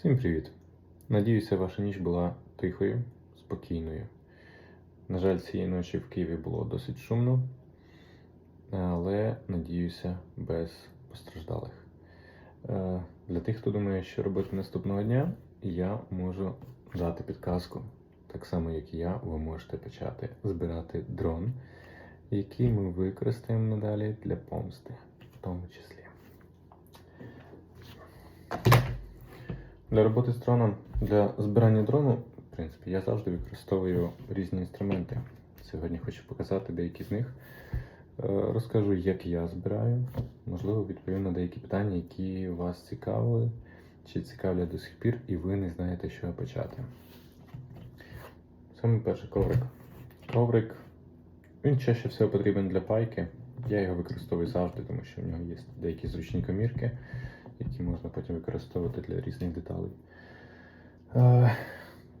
Всім привіт! Надіюся, ваша ніч була тихою, спокійною. На жаль, цієї ночі в Києві було досить шумно, але надіюся, без постраждалих. Е, Для тих, хто думає, що робити наступного дня, я можу дати підказку. Так само, як і я, ви можете почати збирати дрон, який ми використаємо надалі для помсти, в тому числі. Для роботи з дроном, для збирання дрону, в принципі, я завжди використовую різні інструменти. Сьогодні хочу показати деякі з них. Е, Розкажу, як я збираю. Можливо, відповім на деякі питання, які вас цікавили чи цікавлять до сих пір, і ви не знаєте, чого почати. Саме перший коврик. Коврик, він чаще всього потрібен для пайки. Я його використовую завжди, тому що в нього є деякі зручні комірки, які можна потім використовувати для різних деталей. Е,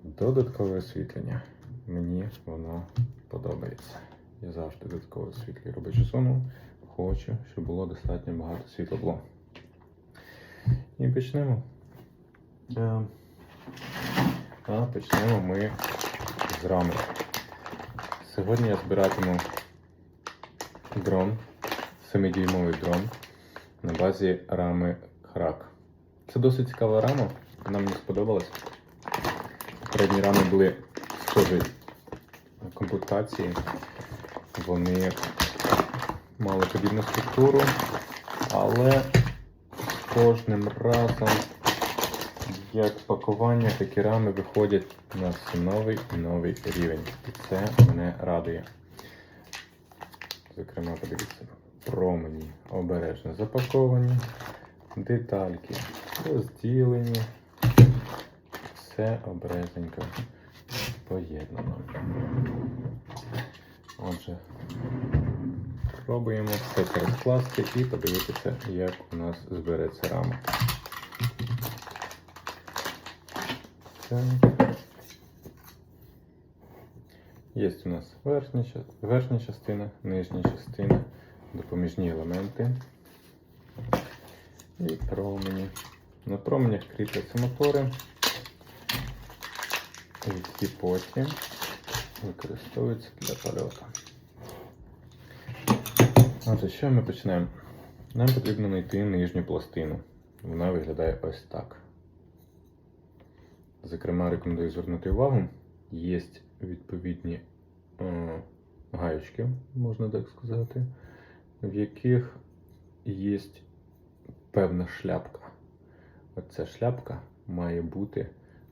Додаткове освітлення. Мені воно подобається. Я завжди додатково освітлюю робочу зону. Хочу, щоб було достатньо багато світлобло. І почнемо. Е, А почнемо ми з рами. Сьогодні я збиратиму дрон, 7-дюймовий дрон на базі рами Храк. Це досить цікава рама, вона мені сподобалась. Передні рами були схожі комплектації. Вони мали подібну структуру, але кожним разом, як пакування, такі рами виходять на новий і новий рівень. І це мене радує. Зокрема, подивіться, промені обережно запаковані, детальки розділені, все обережненько поєднано. Отже, пробуємо все це розкласти і подивитися, як у нас збереться рама. Так. Є у нас верхня, верхня частина, нижня частина, допоміжні елементи і промені. На променях кріпляться мотори, які потім використовуються для польоту. Отже, що ми почнемо? Нам потрібно знайти нижню пластину. Вона виглядає ось так. Зокрема, рекомендую звернути увагу, є відповідні е, гаючки, можна так сказати, в яких є певна шляпка. Оця шляпка має бути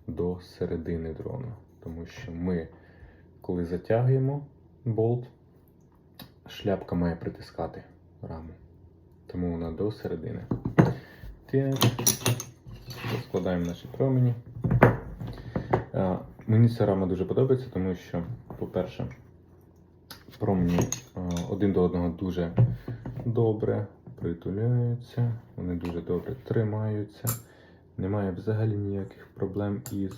до середини дрону, тому що ми, коли затягуємо болт, шляпка має притискати раму. Тому вона до середини. Так, розкладаємо наші промені. Е, Мені ця рама дуже подобається, тому що, по-перше, промені е, один до одного дуже добре притуляються, вони дуже добре тримаються. Немає взагалі ніяких проблем із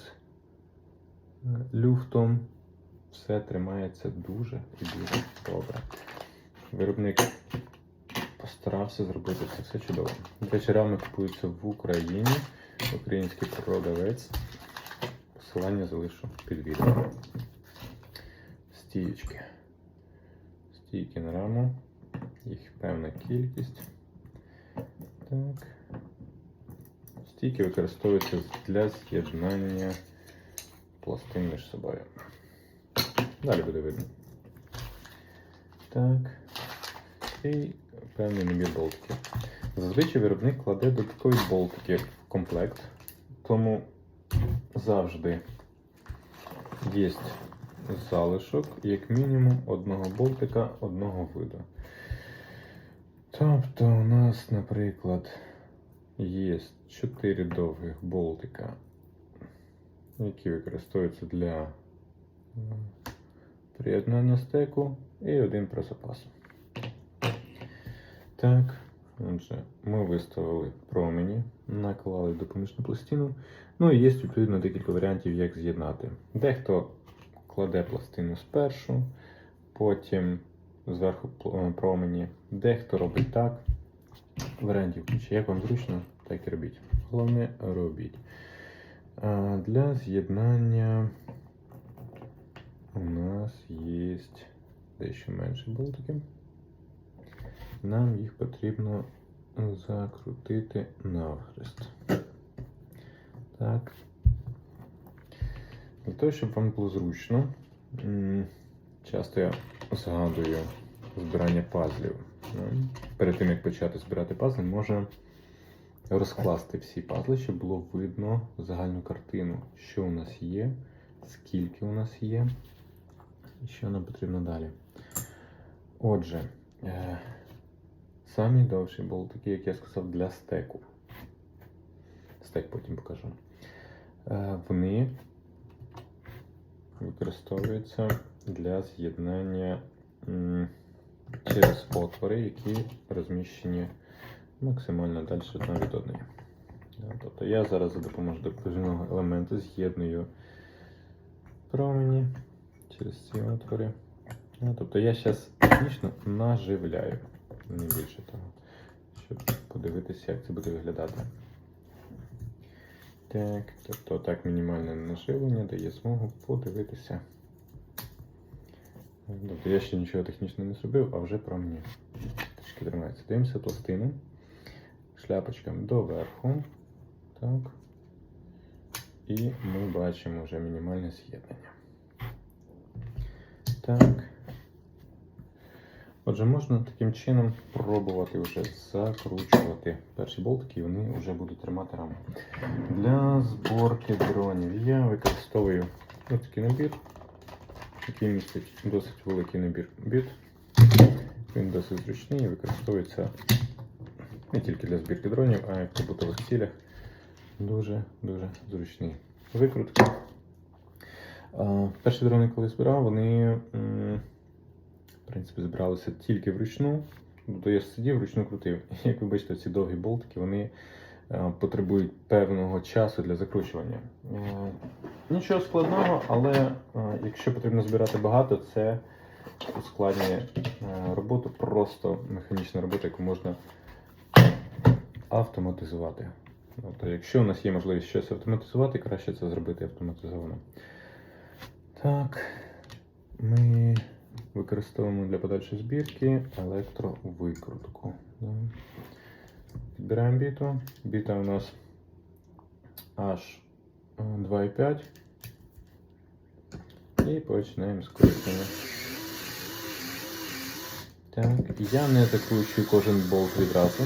е, люфтом. Все тримається дуже і дуже добре. Виробник постарався зробити це все чудово. До речі, рами купуються в Україні. Український продавець. Посилання залишу під відео. Стієчки. Стійки на раму. Їх певна кількість. Так. Стійки використовуються для з'єднання пластин між собою. Далі буде видно. Так. І певний набір болтиків. Зазвичай виробник кладе додаткові болтики в комплект, тому завжди є залишок, як мінімум, одного болтика одного виду. Тобто у нас, наприклад, є 4 довгих болтика, які використовуються для приєднання стеку, і один про запас. Так, отже, ми виставили промені, наклали допоміжну пластину. Ну і є відповідно декілька варіантів, як з'єднати. Дехто кладе пластину спершу, потім зверху е, промені, дехто робить так. Варіантів куча. Як вам зручно, так і робіть. Головне робіть. Для з'єднання у нас є дещо менше болтиків. Нам їх потрібно закрутити навхрест. Так. Для того, щоб вам було зручно, часто я згадую збирання пазлів. Ну, Перед тим, як почати збирати пазли, можна розкласти всі пазли, щоб було видно загальну картину, що у нас є, скільки у нас є, і що нам потрібно далі. Отже, е, самі довші болтики, як я сказав, для стеку. Стек потім покажу. Е, Вони використовуються для з'єднання через отвори, які розміщені максимально далі одна від одної. Тобто я зараз за допомогою допоміжного елементу з'єдную промені через ці отвори. Тобто я зараз технічно наживляю, не більше того, щоб подивитися, як це буде виглядати. Так, тобто так мінімальне наживлення дає змогу подивитися. Тобто я ще нічого технічно не зробив, а вже про мені. Трішки тримається. Дивимося пластину шляпочками доверху. Так. І ми бачимо вже мінімальне з'єднання. Так. Отже, можна таким чином пробувати вже закручувати перші болтики, і вони вже будуть тримати раму. Для зборки дронів я використовую ось такий набір, який містить досить великий набір біт. Він досить зручний і використовується не тільки для збірки дронів, а й в побутових цілях. Дуже-дуже зручний. Викрутка. А, Перші дрони, коли збирав, вони в принципі збиралися тільки вручну. Тобто я сидів, вручну крутив. Як ви бачите, ці довгі болтики вони потребують певного часу для закручування. Е, Нічого складного, але е, якщо потрібно збирати багато, це ускладнює е, роботу, просто механічна робота, яку можна автоматизувати. Тобто, якщо у нас є можливість щось автоматизувати, краще це зробити автоматизовано. Так, ми використовуємо для подальшої збірки електровикрутку. Підбираємо біту. Біта у нас аж 2,5. І починаємо скручення. Так, я не закручую кожен болт відразу.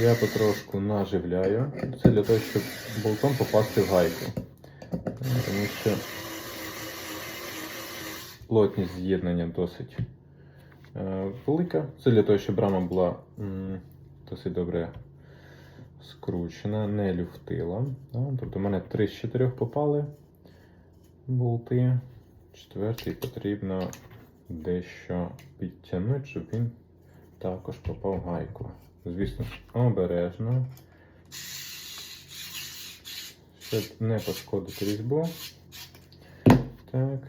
Я потрошку наживляю. Це для того, щоб болтом попасти в гайку. Тому що плотність з'єднання досить е, велика. Це для того, щоб рама була досить добре скручена, не люфтила. Да? Тобто в мене 3 з 4 попали болти. Четвертий потрібно дещо підтягнути, щоб він також попав в гайку. Звісно, обережно, щоб не пошкодити різьбу. Так.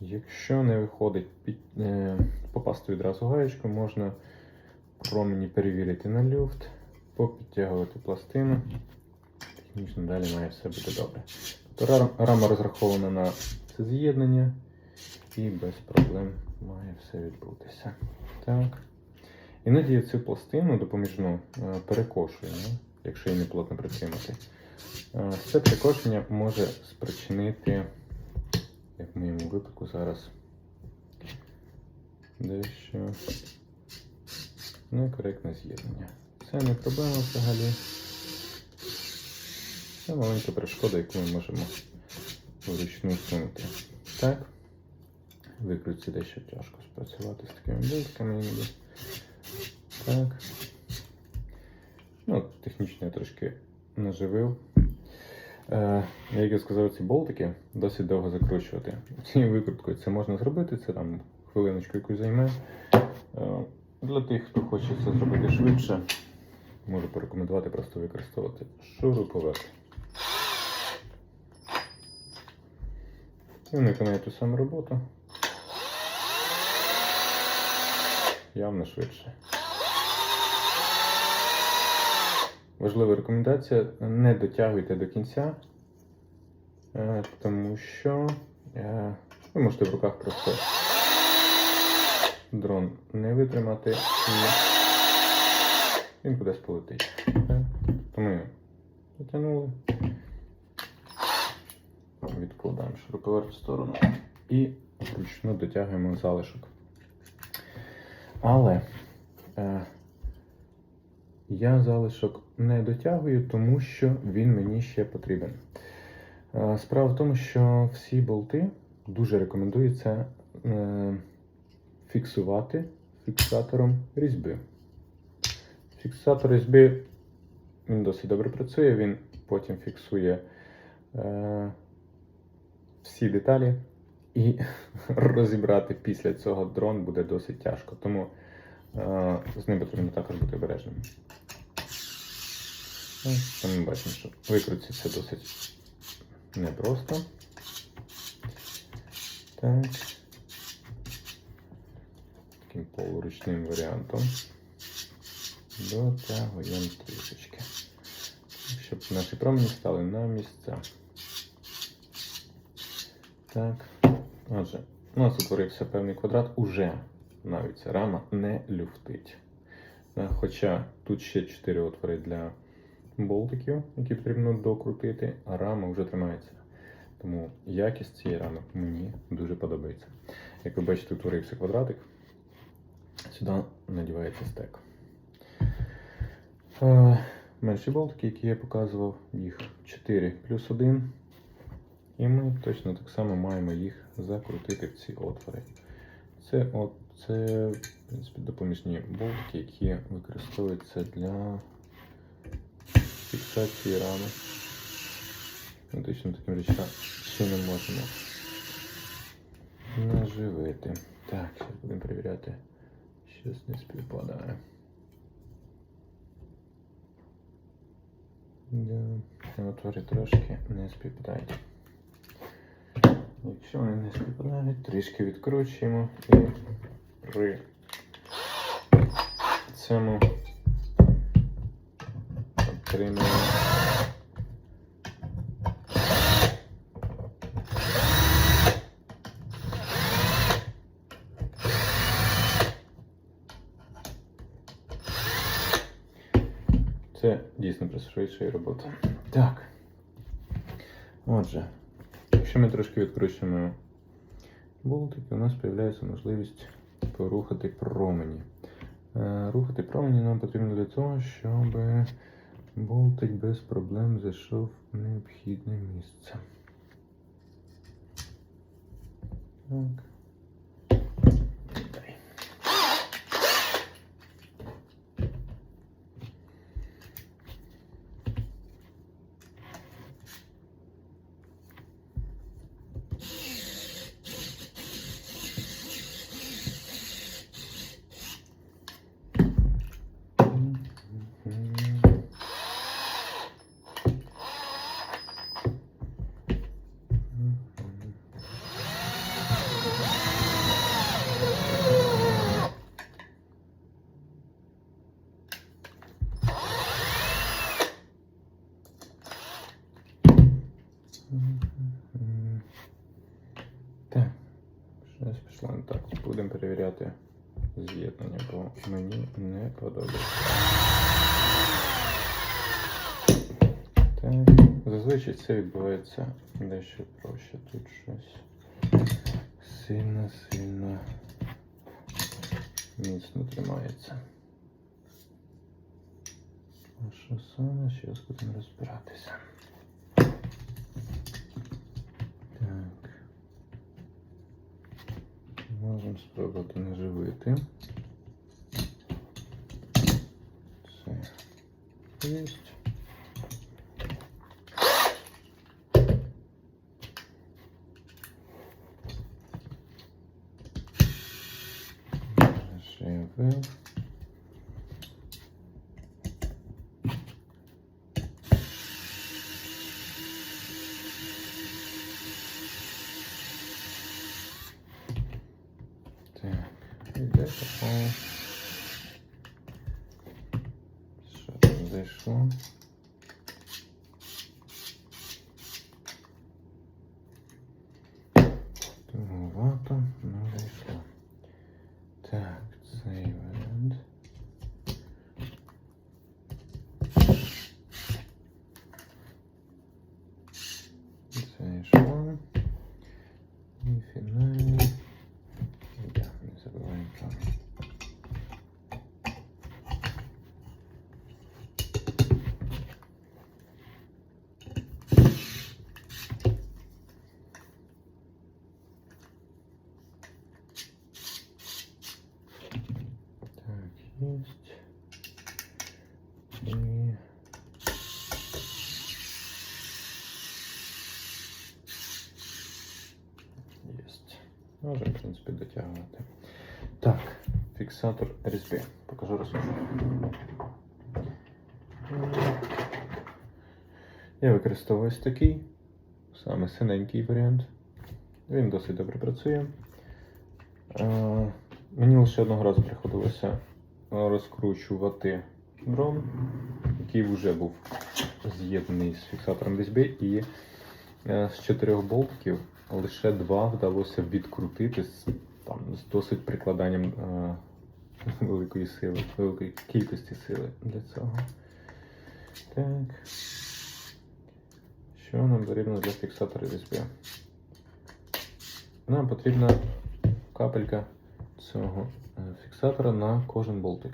Якщо не виходить під, е, попасти відразу гаєчку, можна промені перевірити на люфт, попідтягувати пластину. Технічно далі має все бути добре. Тобто рама розрахована на це з'єднання і без проблем має все відбутися. Так. Іноді цю пластину допоміжну е, перекошую, ну, якщо її не плотно притримати. Е, Це перекошення може спричинити, як в моєму випадку зараз, дещо некоректне з'єднання. Це не проблема взагалі. Це маленька перешкода, яку ми можемо вручну всунути. Так. Викрутці дещо тяжко спрацювати з такими болтками іноді. Так. Ну, технічно я трошки наживив. Е, як я сказав, ці болтики досить довго закручувати. Цією викруткою це можна зробити, це там хвилиночку якусь займе. Е, для тих, хто хоче це зробити швидше, можу порекомендувати просто використовувати шуруповерт. І він ту саму роботу. Явно швидше. важлива рекомендація: не дотягуйте до кінця, е, тому що е, ви можете в руках просто дрон не витримати і він кудись полетить. Е, Тому ми дотягнули, відкладаємо шуруповерт в сторону і вручну дотягуємо залишок. Але е, я залишок не дотягую, тому що він мені ще потрібен. Е, Справа в тому, що всі болти дуже рекомендується е, фіксувати фіксатором різьби. Фіксатор різьби він досить добре працює, він потім фіксує е, всі деталі, і розібрати після цього дрон буде досить тяжко. Тому е, з ним потрібно також бути обережним. Ось, ми бачимо, що викрутиться досить непросто. Так. Таким полуручним варіантом. Дотягуємо трішечки. Щоб наші промені стали на місця. Так. Отже, у нас утворився певний квадрат, уже навіть ця рама не люфтить. Е, Хоча тут ще 4 отвори для болтиків, які потрібно докрутити, а рама вже тримається. Тому якість цієї рами мені дуже подобається. Як ви бачите, утворився квадратик. Сюди надівається стек. Е, Менші болтики, які я показував, їх 4 плюс 1. І ми точно так само маємо їх закрутити в ці отвори. Це, от, це в принципі, допоміжні болтики, які використовуються для фіксації рами. Ми точно таким речам чином можемо наживити. Так, зараз будемо перевіряти. Щось не співпадає. Да, отвори трошки не співпадають. Якщо вони не співпадають, трішки відкручуємо і при цьому отримуємо Це дійсно пришвидшує роботу. Так. Отже, якщо ми трошки відкручуємо болтики, у нас з'являється можливість порухати промені. Е, Рухати промені нам потрібно для того, щоб болтик без проблем зайшов в необхідне місце. Так. Дай. Так, щось пішло не так. Будемо перевіряти з'єднання, бо мені не подобається. Так, зазвичай це відбувається дещо проще. Тут щось сильно-сильно міцно тримається. А що саме? Зараз будемо розбиратися. Так. Можемо спробувати наживити. Це єсть. Наживив. Так, іде тако. Що там зайшло. Туговато, не зайшло. Так, цей варіант. Зайшло. І фінальний. Да, не забуваємо про. Так, есть. И... Есть. Можем, в принципі, дотягувати. Так, фіксатор різьби. Покажу розсужу. Я використовую ось такий, саме синенький варіант. Він досить добре працює. Е, Мені лише одного разу приходилося розкручувати дрон, який вже був з'єднаний з фіксатором різьби, і е, з чотирьох болтиків лише два вдалося відкрутити з, там, з досить прикладанням е, великої сили, великої кількості сили для цього. Так. Що нам потрібно для фіксатора різьби? Нам потрібна капелька цього е, фіксатора на кожен болтик.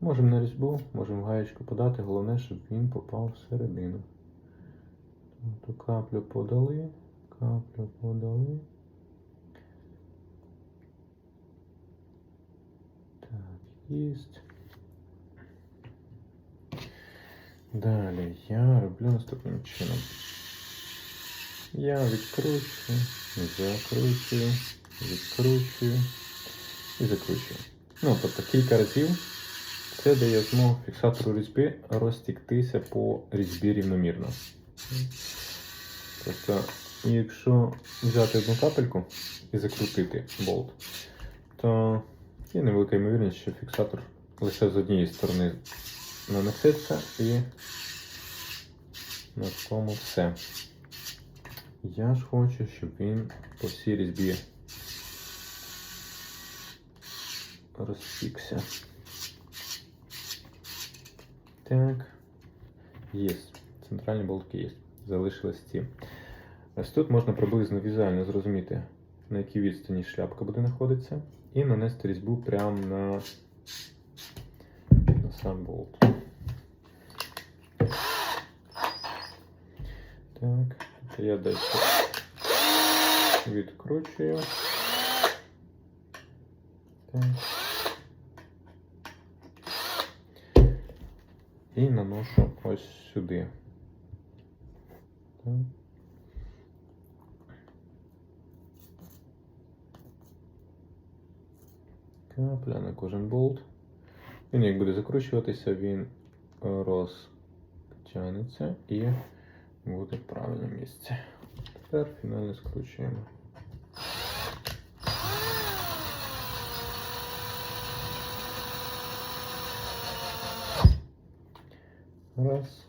Можемо на різьбу, можемо гаєчку подати, головне, щоб він попав всередину. Тобто каплю подали, каплю подали. Так, єсть. Далі я роблю наступним чином. Я відкручую, закручую, відкручую і закручую. Ну, тобто кілька разів це дає змогу фіксатору різьби розтіктися по різьбі рівномірно. Тобто, якщо взяти одну капельку і закрутити болт, то є невелика ймовірність, що фіксатор лише з однієї сторони нанесеться і на тому все. Я ж хочу, щоб він по всій різьбі розсікся. Так. Є. Центральні болтки є. Залишились ці. Ось тут можна приблизно візуально зрозуміти, на якій відстані шляпка буде знаходитися, і нанести різьбу прямо на, на сам болт. Так, я далі відкручую. Так. І наношу ось сюди. Капля на кожен болт. Він як буде закручуватися, він розтягнеться і буде в правильному місці. Тепер фінально скручуємо. Раз.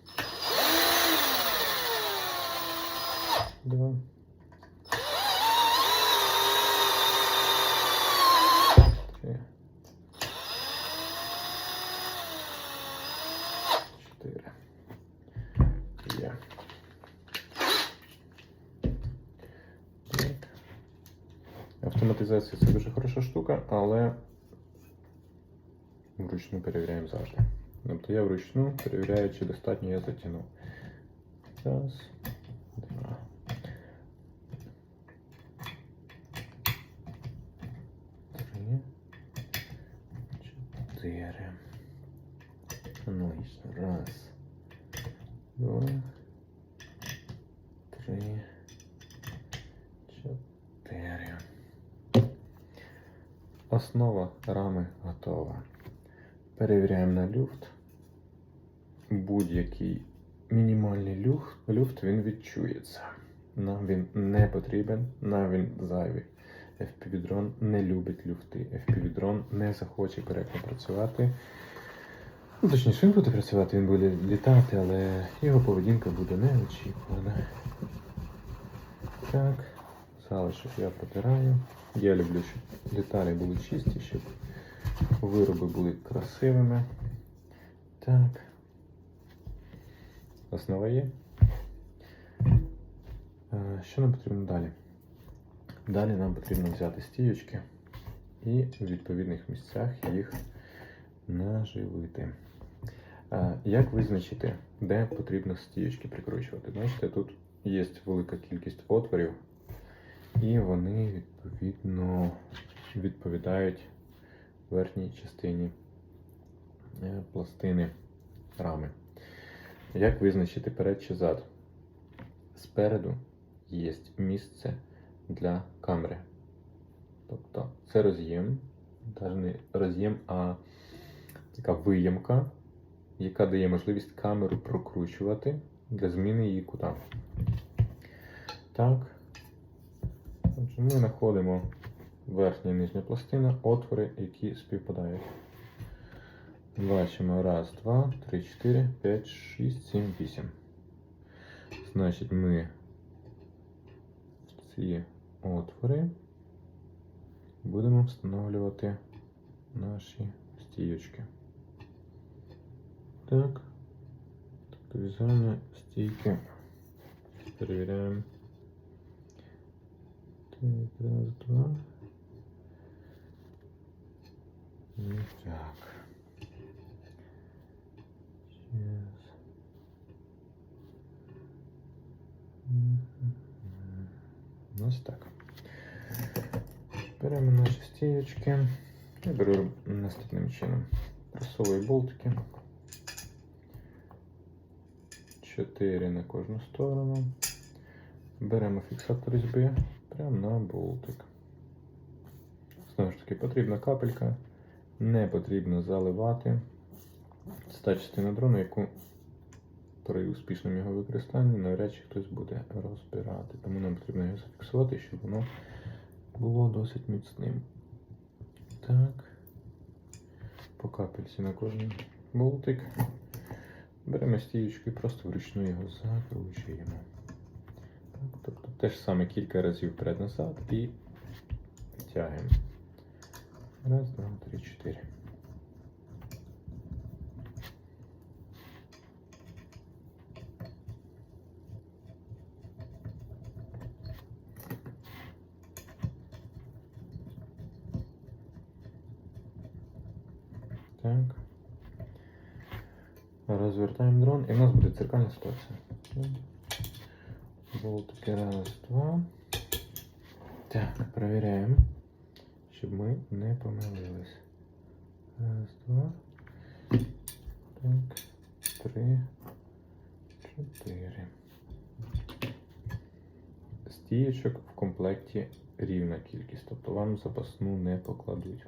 Два. Три. Чотири. Є. Так. Автоматизація це дуже хороша штука, але вручну перевіряємо завжди. Тобто я вручну перевіряю, чи достатньо я затягнув. Раз, два. Три. Чотири. Аналогічно. Раз. Два. Три. Чотири. Основа рами готова. Перевіряємо на люфт. Будь-який мінімальний люфт, люфт він відчується. Нам він не потрібен, нам він зайвий. FPV-дрон не любить люфти. FPV-дрон не захоче коректно працювати Ну, точніше, він буде працювати, він буде літати, але його поведінка буде неочікувана. Так, залишок я протираю. Я люблю, щоб деталі були чисті, щоб вироби були красивими. Так. Основа є. Е, Що нам потрібно далі? Далі нам потрібно взяти стіючки і в відповідних місцях їх наживити. Е, Як визначити, де потрібно стіючки прикручувати? Бачите, тут є велика кількість отворів, і вони відповідно відповідають верхній частині е, пластини рами. Як визначити перед чи зад? Спереду є місце для камери. Тобто це роз'єм, навіть не роз'єм, а така виємка, яка дає можливість камеру прокручувати для зміни її кута. Так. Ми знаходимо верхня і нижня пластина, отвори, які співпадають. Бачимо раз, два, три, чотири, п'ять, шість, сім, вісім. Значить, ми в ці отвори будемо встановлювати наші стійочки. Так. Тобто візуальні стійки. Перевіряємо. Так, раз, два. І так. Ось так. Беремо наші стієчки. Я беру наступним чином. Просовую болтики. Чотири на кожну сторону. Беремо фіксатор різьби прямо на болтик. Знову ж таки, потрібна капелька. Не потрібно заливати. Це та частина дрону, яку при успішному його використанні навряд чи хтось буде розбирати. Тому нам потрібно його зафіксувати, щоб воно було досить міцним. Так. По капельці на кожен болтик. Беремо стіючку і просто вручну його закручуємо. Так, тобто те ж саме кілька разів вперед-назад і тягнемо. Раз, два, три, чотири. Так. Розвертаємо дрон і в нас буде циркальна ситуація. Раз, два. Так, перевіряємо, щоб ми не помилились. Раз, два. Так, три, чотири. Стієчок в комплекті рівна кількість, тобто вам запасну не покладуть.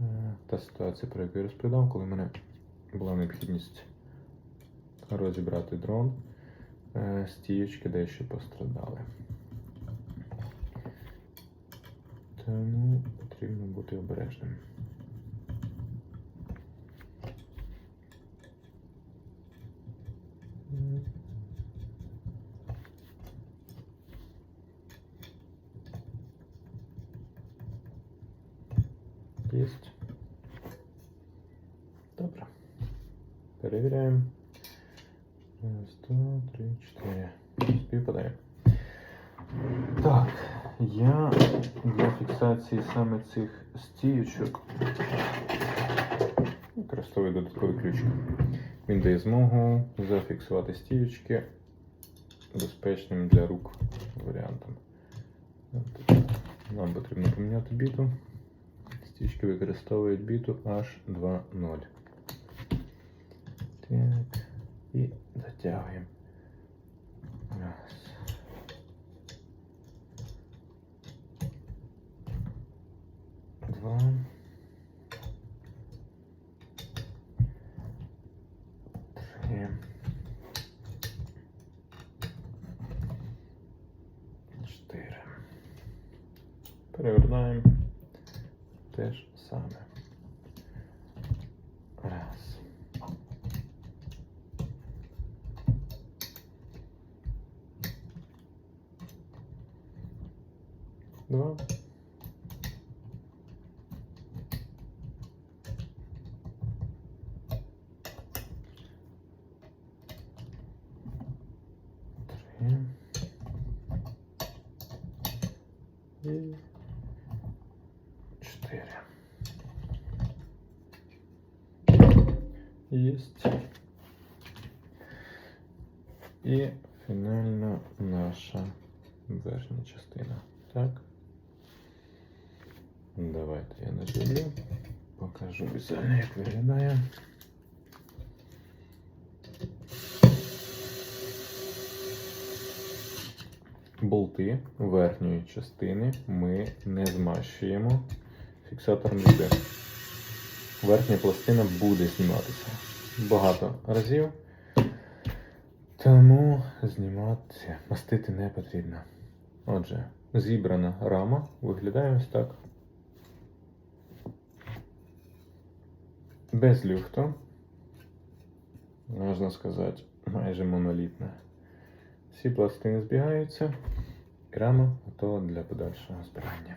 Е, Та ситуація, про яку я розповідав, коли в мене була необхідність розібрати дрон, е, стіючки дещо пострадали. Тому потрібно бути обережним. Добре. Перевіряємо. Раз, два, три, чотири. Співпадає. Так, я для фіксації саме цих стіючок використовую додатковий ключ. Він дає змогу зафіксувати стіючки безпечним для рук варіантом. Нам потрібно поміняти біту. Стічки використовують біту H2.0. затягуємо. Раз. Два. Три. Чотири. Перевертаємо те ж саме. Верхня частина. Так. Давайте я наживлю. Покажу візуально, як виглядає. Болти верхньої частини ми не змащуємо. Фіксатор не йде. Верхня пластина буде зніматися багато разів. Тому знімати, мастити не потрібно. Отже, зібрана рама виглядає ось так. Без люфту. Можна сказати, майже монолітна. Всі пластини збігаються, і рама готова для подальшого збирання.